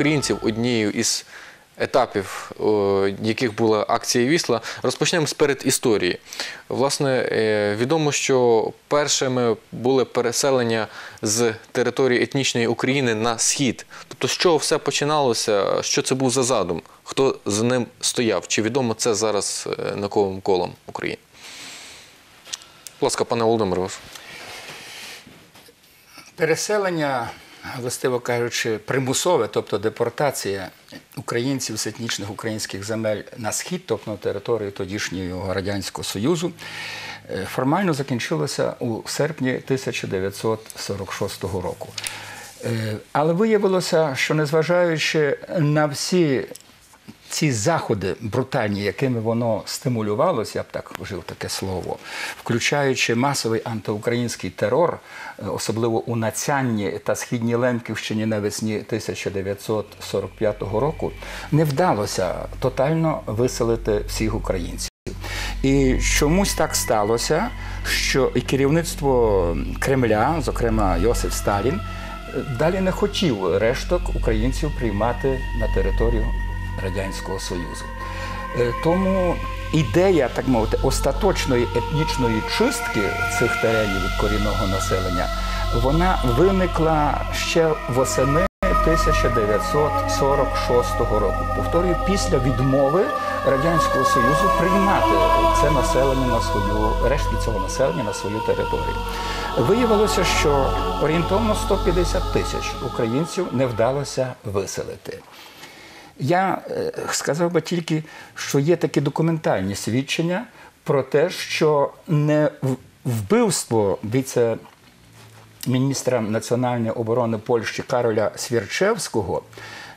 українців однією із етапів, яких була акція Вісла. Розпочнемо з передісторії. Власне, е, відомо, що першими були переселення з території етнічної України на схід. Тобто, з чого все починалося? Що це був за задум? Хто за ним стояв? Чи відомо це зараз е, науковим колом України? Будь ласка, пане Володимире. Переселення, властиво кажучи, примусове, тобто депортація українців з етнічних українських земель на схід, тобто на територію тодішнього Радянського Союзу, е, формально закінчилося у серпні 1946 року. Е, Але виявилося, що незважаючи на всі ці заходи брутальні, якими воно стимулювалося, я б так вжив таке слово, включаючи масовий антиукраїнський терор, е, особливо у Нацянні та Східній Лемківщині навесні 1945 року, не вдалося тотально виселити всіх українців. І чомусь так сталося, що і керівництво Кремля, зокрема Йосиф Сталін, далі не хотів решток українців приймати на територію Радянського Союзу. Е, Тому ідея, так мовити, остаточної етнічної чистки цих теренів від корінного населення, вона виникла ще восени 1946 року. Повторюю, після відмови Радянського Союзу приймати це населення на свою рештки цього населення на свою територію. Виявилося, що орієнтовно 150 тисяч українців не вдалося виселити. Я е, сказав би тільки, що є такі документальні свідчення про те, що не вбивство віце міністра національної оборони Польщі Кароля Свірчевського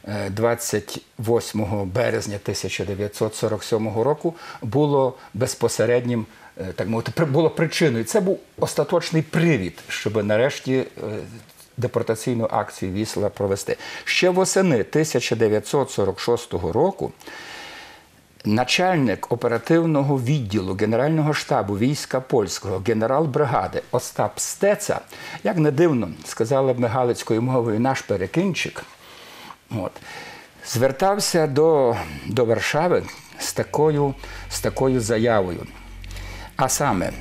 е, 28 березня 1947 року було безпосереднім, е, так мовити, було причиною. Це був остаточний привід, щоб нарешті е, депортаційну акцію Вісла провести. Ще восени 1946 року начальник оперативного відділу Генерального штабу війська польського, генерал бригади Остап Стеца, як не дивно, сказали б ми галицькою мовою наш перекинчик, от, звертався до, до Варшави з такою, з такою заявою. А саме,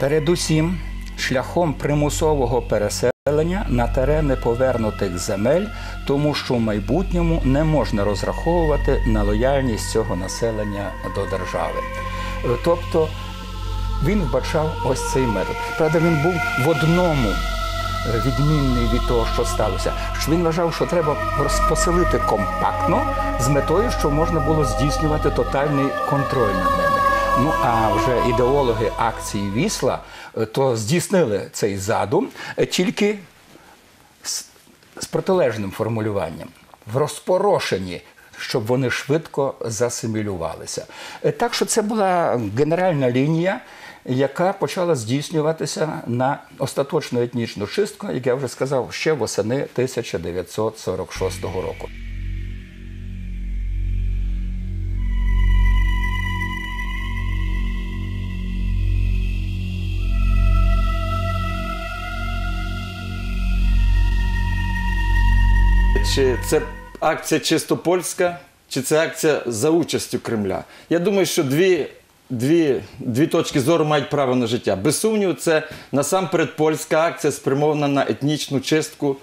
передусім шляхом примусового переселення на терени повернутих земель, тому що в майбутньому не можна розраховувати на лояльність цього населення до держави. Е, Тобто він вбачав ось цей метод. Правда, він був в одному е, відмінний від того, що сталося. Він вважав, що треба розпоселити компактно з метою, що можна було здійснювати тотальний контроль над ними. Ну а вже ідеологи акції Вісла е, то здійснили цей задум е, тільки з, з протилежним формулюванням в розпорошенні. Щоб вони швидко засимілювалися. Е, Так що це була генеральна лінія, яка почала здійснюватися на остаточну етнічну чистку, як я вже сказав, ще восени 1946 року. Чи це акція чисто польська, чи це акція за участю Кремля? Я думаю, що дві, дві, дві точки зору мають право на життя. Без сумніву, це насамперед польська акція спрямована на етнічну чистку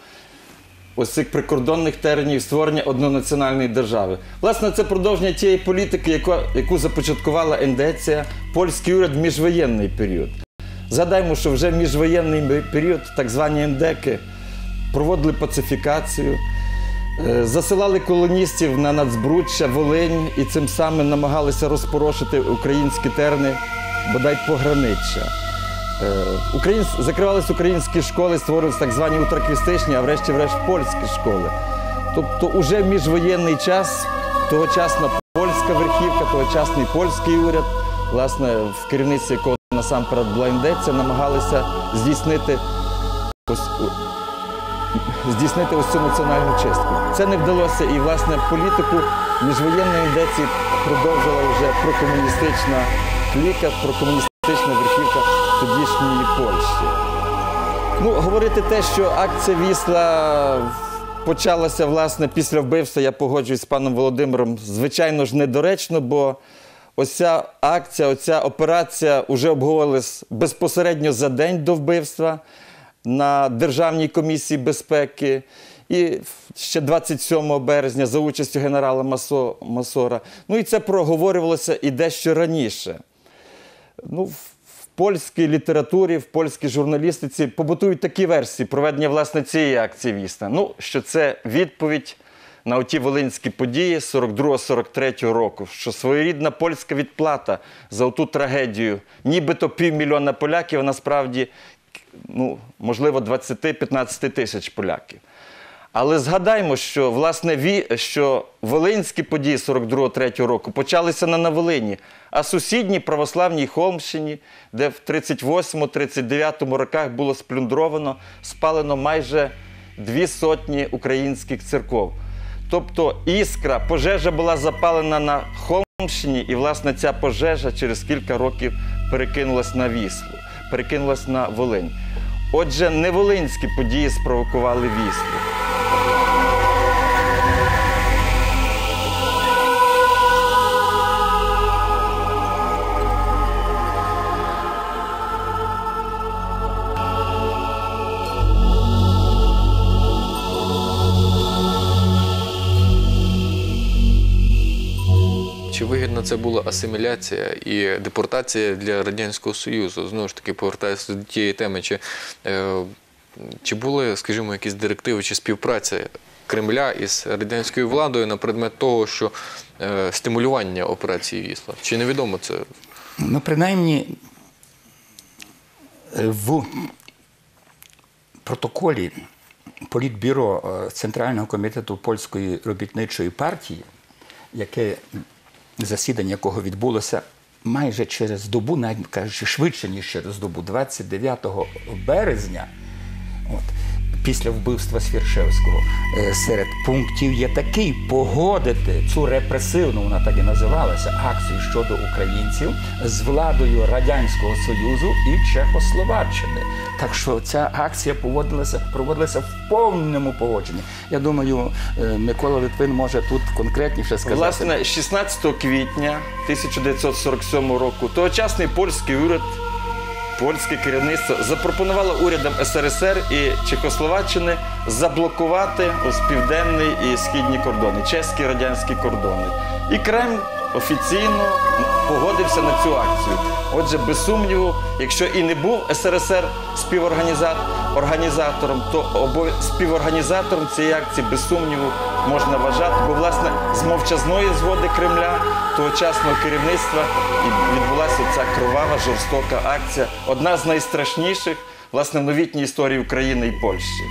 ось цих прикордонних теренів створення однонаціональної держави. Власне, це продовження тієї політики, яку, яку започаткувала ендеція, польський уряд в міжвоєнний період. Згадаємо, що вже в міжвоєнний період так звані ендеки проводили пацифікацію, засилали колоністів на Нацбруччя, Волинь і цим самим намагалися розпорошити українські терни, бодай пограниччя. Е, Українсь... Українські школи, створились так звані утраквістичні, а врешті-врешт польські школи. Тобто, уже в міжвоєнний час тогочасна польська верхівка, тогочасний польський уряд, власне, в керівництві якого насамперед була намагалися здійснити ось здійснити ось цю національну чистку. Це не вдалося, і власне політику міжвоєнної індеції продовжила вже прокомуністична кліка, прокомуністична верхівка тодішньої Польщі. Ну, говорити те, що акція Вісла почалася власне після вбивства, я погоджуюсь з паном Володимиром, звичайно ж, недоречно, бо ось акція, оця операція вже обговорилась безпосередньо за день до вбивства на Державній комісії безпеки. І ще 27 березня за участю генерала Масо- Масора. Ну і це проговорювалося і дещо раніше. Ну, в польській літературі, в польській журналістиці побутують такі версії проведення власне цієї акції Вісна. Ну, що це відповідь на оті волинські події 42-43 року, що своєрідна польська відплата за оту трагедію, нібито півмільйона поляків, а насправді, ну, можливо, 20-15 тисяч поляків. Але згадаймо, що власне ві, що волинські події 42-3 року почалися не на Волині, а сусідній православній Холмщині, де в 38-39 роках було сплюндровано, спалено майже дві сотні українських церков. Тобто іскра, пожежа була запалена на Холмщині, і власне ця пожежа через кілька років перекинулась на Віслу, перекинулась на Волинь. Отже, не волинські події спровокували Віслу. Вигідна це була асиміляція і депортація для Радянського Союзу? Знову ж таки, повертаюся до тієї теми, чи, е, чи були, скажімо, якісь директиви чи співпраця Кремля із радянською владою на предмет того, що е, стимулювання операції Вісла? Чи невідомо це? Ну, принаймні, е, в протоколі Політбюро Центрального комітету польської робітничої партії, яке засідання якого відбулося майже через добу, навіть кажучи, швидше, ніж через добу, 29 березня, от, після вбивства Свіршевського, е, серед пунктів є такий погодити цю репресивну, вона так і називалася, акцію щодо українців з владою Радянського Союзу і Чехословаччини. Так що ця акція поводилася, проводилася в повному погодженні. Я думаю, е, Микола Литвин може тут конкретніше сказати. Власне, 16 квітня 1947 року тогочасний польський уряд, польське керівництво запропонувало урядам СРСР і Чехословаччини заблокувати ось південний і східні кордони, чеські і радянські кордони. І Кремль офіційно погодився на цю акцію. Отже, без сумніву, якщо і не був СРСР співорганізатором, то співорганізатором цієї акції без сумніву можна вважати, бо власне з мовчазної згоди Кремля тогочасного керівництва і відбулася ця кровава жорстока акція, одна з найстрашніших власне в новітній історії України і Польщі.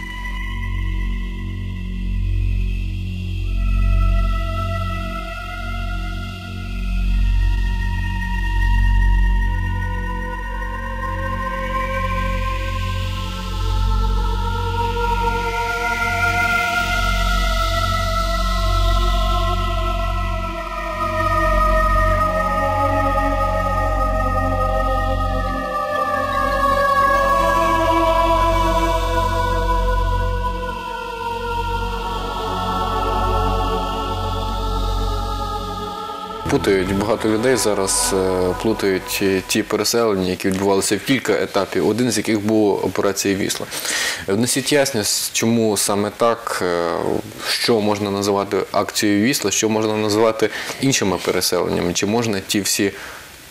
Путають багато людей зараз, е, плутають е, ті переселення, які відбувалися в кілька етапів, один з яких був операція Вісла. Внесіть ясність, чому саме так, е, що можна називати акцією Вісла, що можна називати іншими переселеннями, чи можна ті всі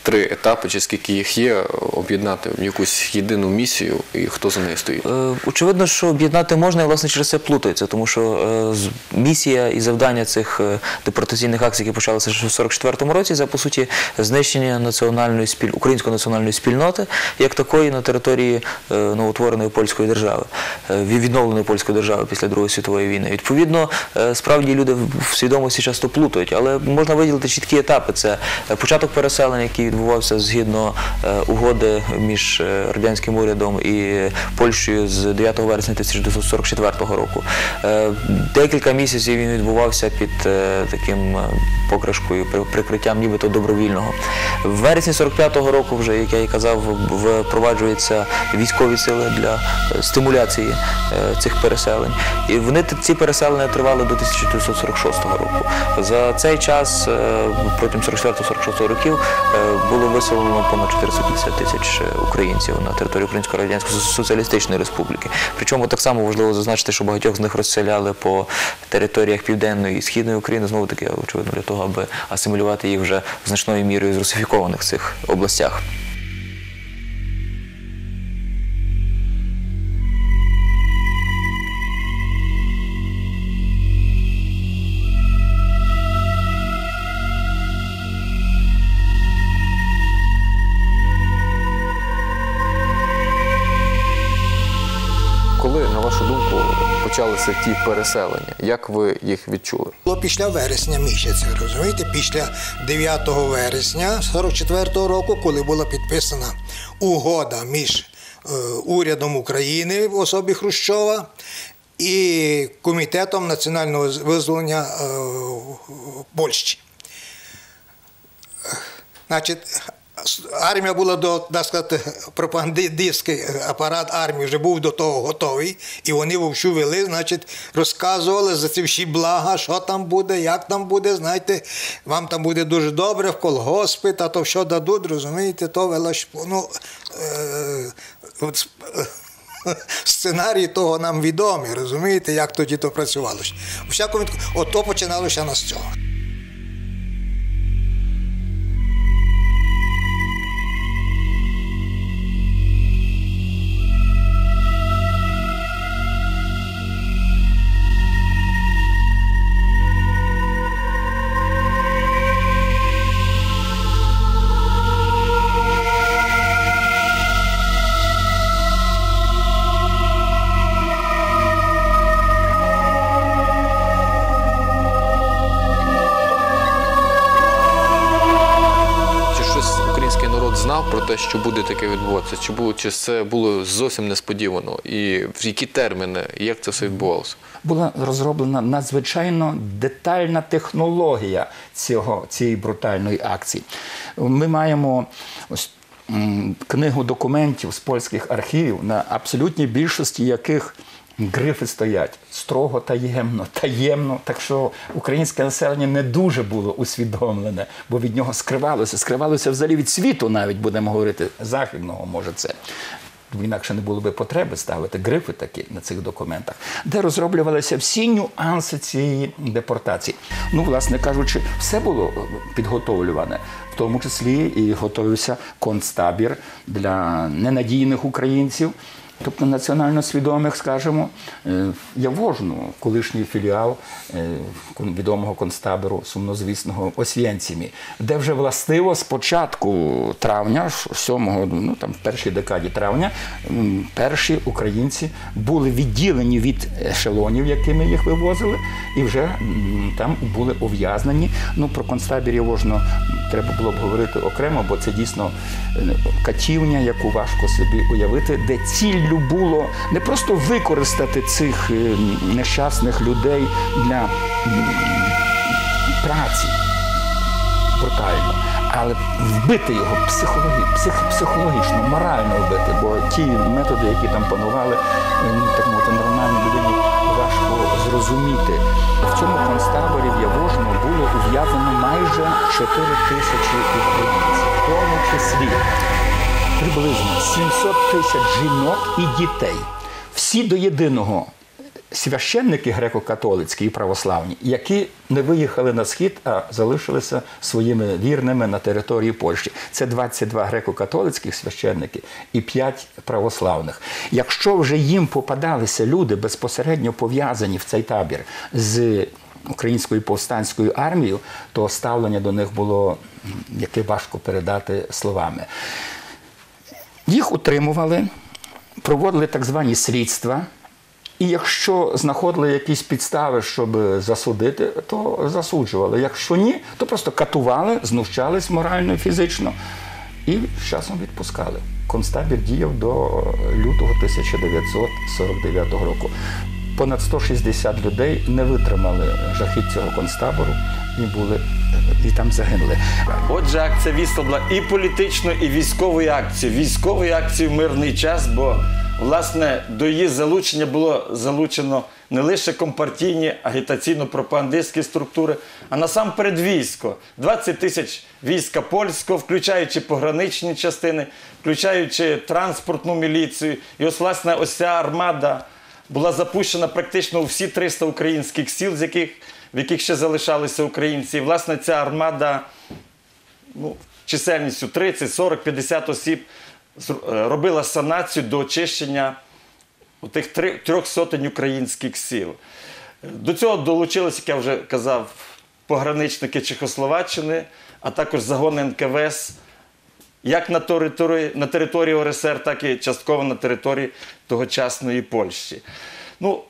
три етапи, чи скільки їх є, об'єднати в якусь єдину місію, і хто за нею стоїть? Е, Очевидно, що об'єднати можна і власне через це плутається, тому що е, місія і завдання цих е, депортаційних акцій, які почалися ще в 44-му році, це по суті знищення національної спіль... української національної спільноти як такої на території е, новоутвореної польської держави, е, відновленої польської держави після Другої світової війни. Відповідно, е, справді люди в свідомості часто плутають, але можна виділити чіткі етапи. Це початок переселення, який відбувався згідно е, угоди між е, радянським урядом і Польщею з 9 вересня 1944 року. Е, Декілька місяців він відбувався під таким покришкою, при- прикриттям нібито добровільного. В вересні 45-го року, вже як я і казав, впроваджуються військові сили для стимуляції цих переселень. І вони ці переселення тривали до 1946 року. За цей час протягом 44-46 років було виселено понад 450 тисяч е, українців на території Української Радянської Соціалістичної Республіки. Причому так само важливо зазначити, що багатьох з них розселяли по територіях південної і східної України, знову таки, очевидно, для того, аби асимілювати їх вже значною мірою з русифікованих цих областях. Почалися ті переселення? Як ви їх відчули? Було після вересня місяця, розумієте? Після 9 вересня 44-го року, коли була підписана угода між е, урядом України в особі Хрущова і Комітетом національного визволення е, Польщі. Значить, армія була до, так сказати, пропагандистський апарат армії вже був до того готовий, і вони вовсю вели, значить, розказували за ці всі блага, що там буде, як там буде, знаєте, вам там буде дуже добре, в колгоспи, та то що дадуть, розумієте, то велось, ну, е, Сценарій того нам відомі, розумієте, як тоді то працювалося. У всякому ото починалося нас з цього. Знав про те, що буде таке відбуватися? Чи було чи це було зовсім несподівано? І в які терміни, як це все відбувалося? була розроблена надзвичайно детальна технологія цього, цієї брутальної акції. Ми маємо ось книгу документів з польських архівів, на абсолютній більшості яких грифи стоять строго таємно, таємно. Так що українське населення не дуже було усвідомлене, бо від нього скривалося, скривалося взагалі від світу, навіть будемо говорити західного, може це. Інакше не було би потреби ставити грифи такі на цих документах, де розроблювалися всі нюанси цієї депортації. Ну, власне кажучи, все було підготовлюване, в тому числі і готувався концтабір для ненадійних українців. Тобто національно свідомих, скажімо, е, Явожну, колишній філіал е, відомого концтабору сумнозвісного Освєнцімі, де вже властиво з початку травня, 7 ну там в першій декаді травня, перші українці були відділені від ешелонів, якими їх вивозили, і вже там були ув'язнені. Ну про концтабір Явожну треба було б говорити окремо, бо це дійсно е, катівня, яку важко собі уявити, де ціллю було не просто використати цих е, нещасних людей для праці брутально, але вбити його психологі, псих, психологічно, морально вбити, бо ті методи, які там панували, е, ну, так мовити, нормальній людині важко зрозуміти. В цьому концтаборі в Явожному було ув'язнено майже 4 тисячі українців, в тому числі приблизно 700 тисяч жінок і дітей. Всі до єдиного священники греко-католицькі і православні, які не виїхали на схід, а залишилися своїми вірними на території Польщі. Це 22 греко-католицьких священники і 5 православних. Якщо вже їм попадалися люди безпосередньо пов'язані в цей табір з українською повстанською армією, то ставлення до них було яке важко передати словами. Їх утримували, проводили так звані слідства. І якщо знаходили якісь підстави, щоб засудити, то засуджували. Якщо ні, то просто катували, знущались морально і фізично і з часом відпускали. Концтабір діяв до лютого 1949 року. Понад 160 людей не витримали жахіт цього концтабору і були і там загинули. Отже, акція Вісла була і політичною, і військовою акцією. Військовою акцією в мирний час, бо власне до її залучення було залучено не лише компартійні агітаційно-пропагандистські структури, а насамперед військо. 20 тисяч війська польського, включаючи пограничні частини, включаючи транспортну міліцію. І ось власне ось ця армада була запущена практично у всі 300 українських сіл, з яких, в яких ще залишалися українці. І власне ця армада ну, чисельністю 30, 40, 50 осіб е, робила санацію до очищення тих трьох сотень українських сіл. Е, До цього долучилися, як я вже казав, пограничники Чехословаччини, а також загони НКВС як на території, на території ОРСР, так і частково на території тогочасної Польщі. Ну,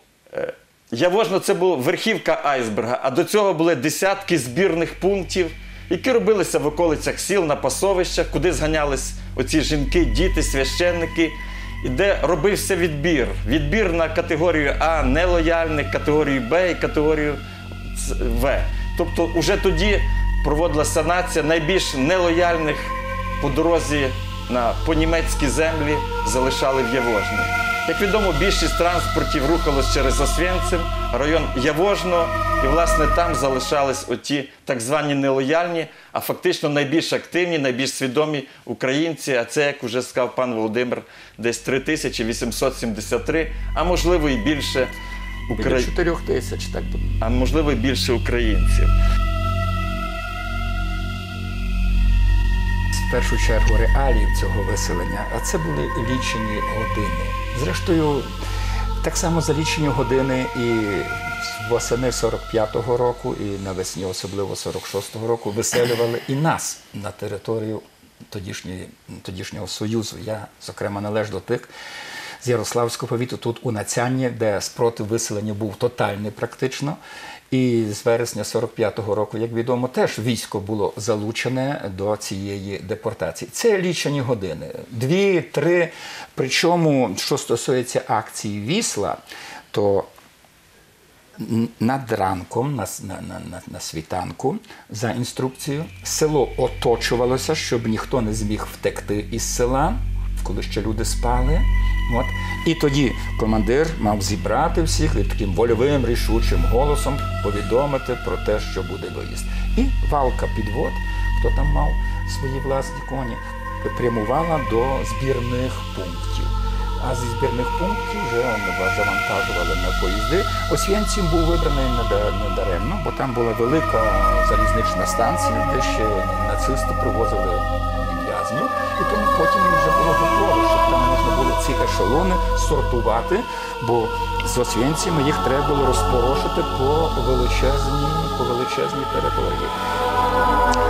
Яворно це була верхівка айсберга, а до цього були десятки збірних пунктів, які робилися в околицях сіл на пасовищах, куди зганялись оці жінки, діти, священники, і де робився відбір. Відбір на категорію А нелояльних, категорію Б і категорію В. Тобто, вже тоді проводилася санація найбільш нелояльних по дорозі на по німецькі землі залишали в Явожні. Як відомо, більшість транспортів рухалось через Освєнцим, район Явожно, і власне там залишались оті так звані нелояльні, а фактично найбільш активні, найбільш свідомі українці. А це, як уже сказав пан Володимир, десь 3873, а можливо і більше Біля Украї... 4 тисяч, так би. а можливо і більше українців. Першу чергу реаліїв цього виселення, а це були лічені години. Зрештою, так само за лічені години і восени 45-го року, і навесні, особливо 46-го року, виселювали і нас на територію тодішньої, тодішнього Союзу. Я, зокрема, належу до тих. З Ярославського повіту тут у Нацянні, де спротив виселення був тотальний практично. І з вересня 45-го року, як відомо, теж військо було залучене до цієї депортації. Це лічені години. Дві, три. Причому, що стосується акції Вісла, то над ранком, на, на, на, на світанку, за інструкцією, село оточувалося, щоб ніхто не зміг втекти із села, коли ще люди спали. От. І тоді командир мав зібрати всіх і таким вольовим, рішучим голосом повідомити про те, що буде виїзд. І валка підвод, хто там мав свої власні коні, прямувала до збірних пунктів. А зі збірних пунктів вже завантажували на поїзди. Освєнцім був вибраний неда- недаремно, бо там була велика залізнична станція, де ще нацисти привозили в'язнів. І тому потім було готово, щоб там можна було ці ешелони сортувати, бо з освєнцями їх треба було розпорошити по величезній, по величезній території.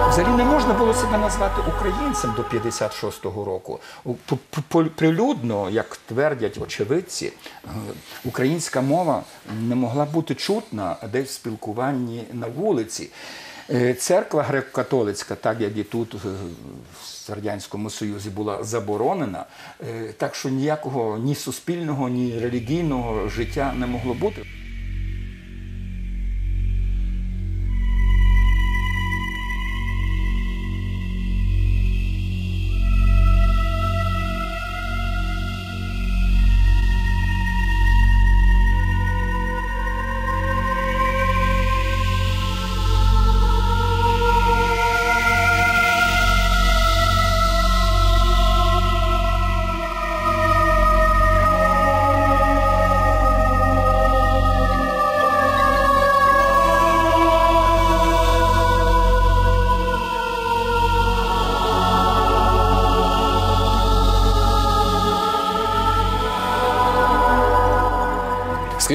Взагалі не можна було себе назвати українцем до 56-го року. Прилюдно, як твердять очевидці, е, українська мова не могла бути чутна десь в спілкуванні на вулиці. Е, Церква греко-католицька, так як і тут е, в Радянському Союзі, була заборонена, е, так що ніякого ні суспільного, ні релігійного життя не могло бути.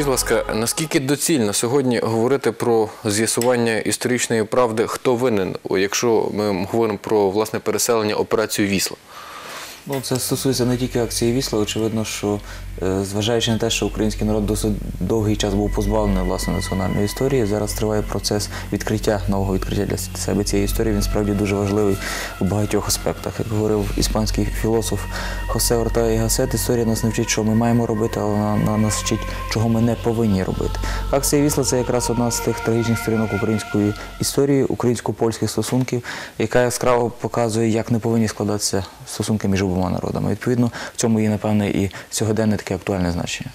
Будь ласка, наскільки доцільно сьогодні говорити про з'ясування історичної правди, хто винен, якщо ми говоримо про власне переселення операцію Вісла? Ну, це стосується не тільки акції Вісла. Очевидно, що е, зважаючи на те, що український народ досить довгий час був позбавлений власне національної історії, зараз триває процес відкриття нового відкриття для себе цієї історії. Він справді дуже важливий у багатьох аспектах. Як говорив іспанський філософ Хосе Ортега і Гассет, історія нас не вчить, що ми маємо робити, але вона нас вчить, чого ми не повинні робити. Акція Вісла це якраз одна з тих трагічних сторінок української історії, українсько-польських стосунків, яка яскраво показує, як не повинні складатися стосунки між обома народами. Відповідно, в цьому є, напевне, і сьогоденне таке актуальне значення.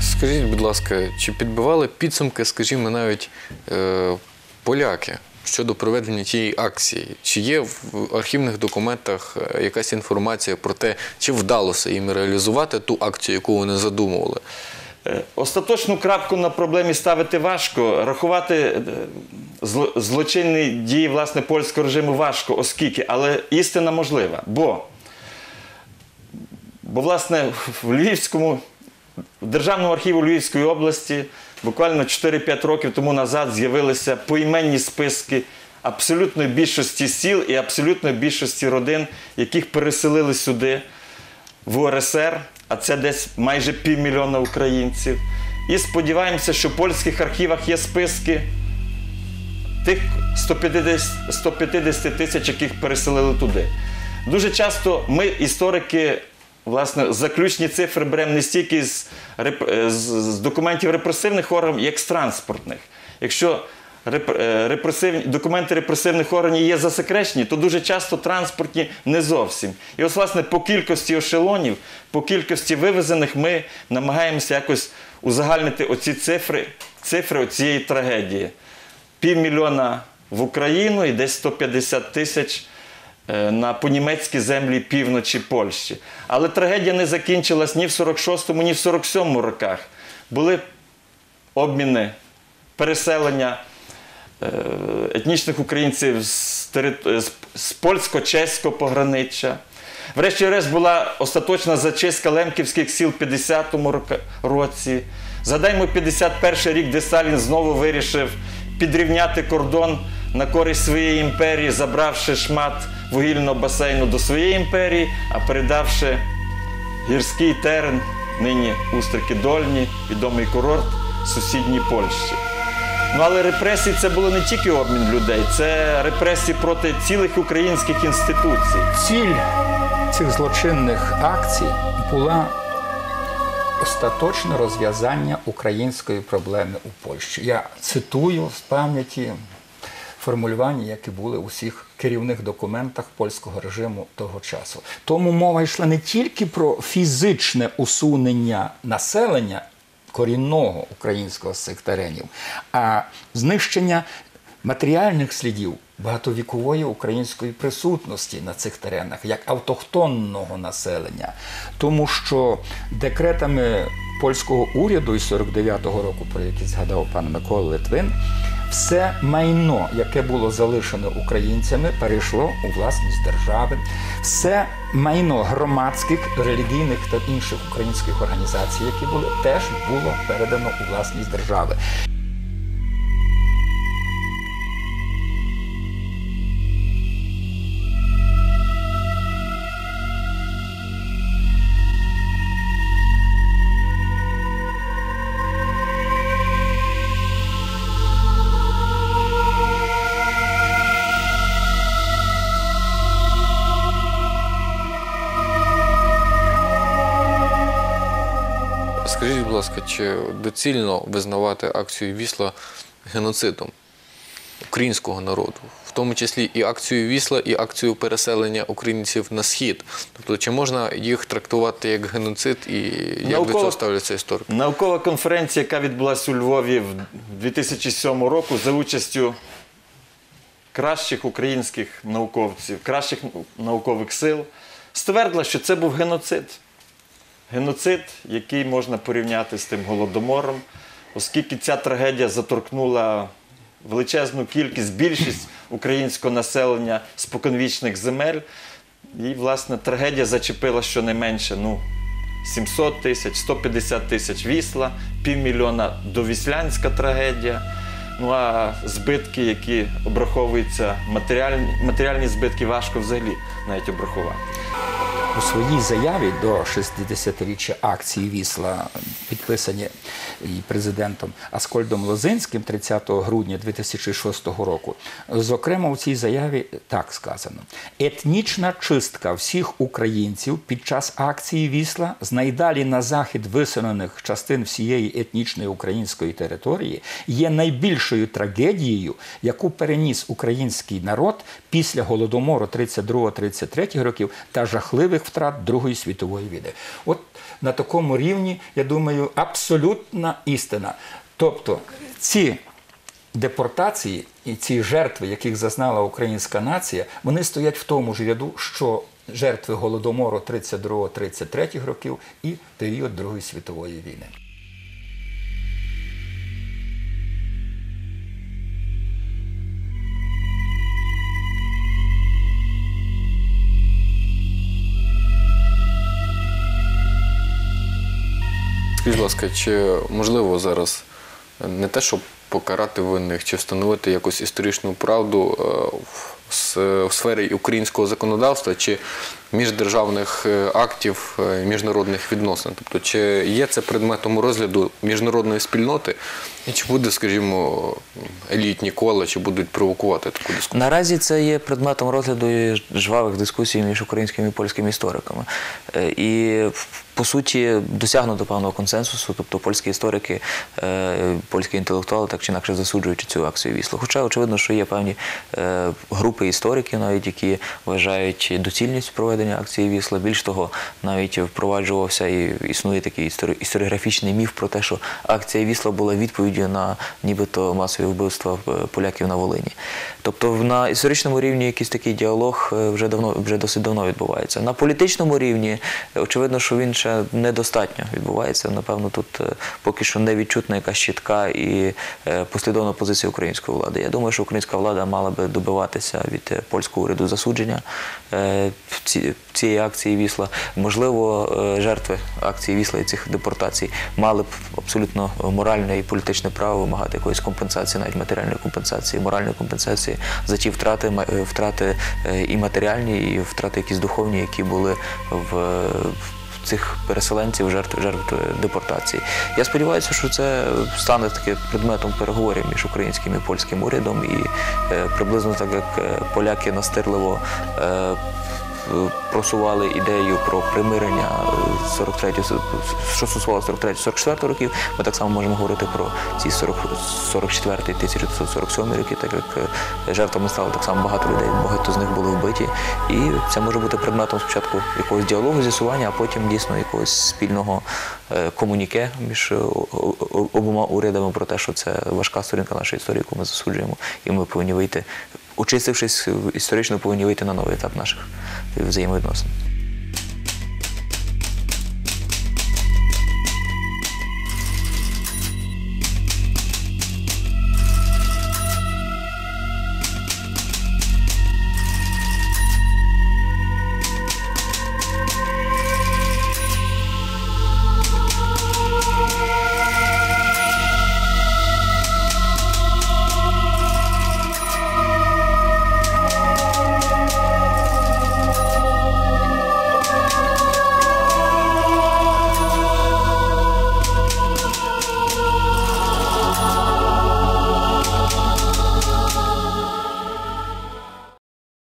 Скажіть, будь ласка, чи підбивали підсумки, скажімо, навіть е, поляки щодо проведення тієї акції? Чи є в архівних документах е, якась інформація про те, чи вдалося їм реалізувати ту акцію, яку вони задумували? Е, Остаточну крапку на проблемі ставити важко. Рахувати е, злочинні дії власне польського режиму важко, оскільки, але істина можлива. Бо, бо власне в Львівському, в Державному архіву Львівської області буквально 4-5 років тому назад з'явилися поіменні списки абсолютної більшості сіл і абсолютної більшості родин, яких переселили сюди в УРСР, а це десь майже півмільйона українців. І сподіваємося, що в польських архівах є списки тих 150, 150 тисяч, яких переселили туди. Дуже часто ми, історики, власне, заключні цифри беремо не стільки з, реп- е, з, документів репресивних органів, як з транспортних. Якщо реп- е, репресивні, документи репресивних органів є засекречені, то дуже часто транспортні не зовсім. І ось, власне, по кількості ешелонів, по кількості вивезених, ми намагаємося якось узагальнити оці цифри, цифри цієї трагедії півмільйона в Україну і десь 150 тисяч на понімецькі землі півночі Польщі. Але трагедія не закінчилась ні в 46-му, ні в 47-му роках. Були обміни, переселення е, етнічних українців з, з польсько-чеського пограниччя. Врешті-решт була остаточна зачистка лемківських сіл в 50-му році. Згадаймо 51-й рік, де Сталін знову вирішив підрівняти кордон на користь своєї імперії, забравши шмат вугільного басейну до своєї імперії, а передавши гірський терен, нині Устрики Дольні, відомий курорт сусідній Польщі. Ну але репресії це було не тільки обмін людей, це репресії проти цілих українських інституцій. Ціль цих злочинних акцій була остаточне розв'язання української проблеми у Польщі. Я цитую з пам'яті формулювання, які були у всіх керівних документах польського режиму того часу. Тому мова йшла не тільки про фізичне усунення населення корінного українського з цих теренів, а знищення матеріальних слідів багатовікової української присутності на цих теренах як автохтонного населення, тому що декретами польського уряду із 49-го року, про який згадав пан Микола Литвин, все майно, яке було залишено українцями, перейшло у власність держави. Все майно громадських, релігійних та інших українських організацій, які були, теж було передано у власність держави. Ласка, чи доцільно визнавати акцію Вісла геноцидом українського народу, в тому числі і акцію Вісла, і акцію переселення українців на схід? Тобто, чи можна їх трактувати як геноцид і як до цього ставляться історики? Наукова конференція, яка відбулася у Львові в 2007 року за участю кращих українських науковців, кращих наукових сил, ствердила, що це був геноцид. Геноцид, який можна порівняти з тим голодомором, оскільки ця трагедія заторкнула величезну кількість, більшість українського населення споконвічних земель. І, власне, трагедія зачепила щонайменше ну, 700 тисяч, 150 тисяч вісла, півмільйона довіслянська трагедія. Ну а збитки, які обраховуються, матеріальні, матеріальні збитки важко взагалі навіть обрахувати. У своїй заяві до 60-річчя акції Вісла, підписані президентом Аскольдом Лозинським 30 грудня 2006 року, зокрема у цій заяві так сказано: етнічна чистка всіх українців під час акції Вісла з найдалі на захід висунених частин всієї етнічної української території є найбільшою трагедією, яку переніс український народ після голодомору 32-33 років та жахливих втрат Другої світової війни. От на такому рівні, я думаю, абсолютна істина. Тобто ці депортації і ці жертви, яких зазнала українська нація, вони стоять в тому ж ряду, що жертви голодомору 32-33 років і період Другої світової війни. Скажіть, будь ласка, чи можливо зараз не те, щоб покарати винних, чи встановити якусь історичну правду е, в сфері українського законодавства чи міждержавних е, актів е, міжнародних відносин? Тобто, чи є це предметом розгляду міжнародної спільноти, і чи буде, скажімо, елітні кола, чи будуть провокувати таку дискусію? Наразі це є предметом розгляду жвавих дискусій між українськими і польськими істориками. Е, І по суті досягнуто певного консенсусу, тобто польські історики, польські інтелектуали так чи інакше засуджують цю акцію вісло. Хоча очевидно, що є певні групи істориків, навіть які вважають доцільність проведення акції вісла. Більш того, навіть впроваджувався і існує такий історі- історіографічний міф про те, що акція вісла була відповіддю на нібито масові вбивства е, поляків на Волині. Тобто на історичному рівні якийсь такий діалог е, вже давно досить давно відбувається. На політичному рівні е, очевидно, що він ще недостатньо відбувається. Напевно, тут поки що не відчутна якась чітка і послідовна позиція української влади. Я думаю, що українська влада мала би добиватися від польського уряду засудження цієї акції вісла. Можливо, е, жертви акції вісла і цих депортацій мали б абсолютно моральне і політичне право вимагати якоїсь компенсації, навіть матеріальної компенсації, моральної компенсації за ті втрати, е, втрати е, і матеріальні, і втрати якісь духовні, які були в. Цих переселенців, жертв, жертв депортації. Я сподіваюся, що це стане таки предметом переговорів між українським і польським урядом, і е, приблизно так як поляки настирливо е, просували ідею про примирення е, 43 що стосувалося 43-44 років. Ми так само можемо говорити про ці 40, 44 1947 роки, так як е, жертвами стало так само багато людей, багато з них були вбиті. І це може бути предметом спочатку якогось діалогу, з'ясування, а потім дійсно якогось спільного е, комуніке між е, обома урядами про те, що це важка сторінка нашої історії, яку ми засуджуємо, і ми повинні вийти, очистившись історично, повинні вийти на новий етап наших Vi får se i målbromsen.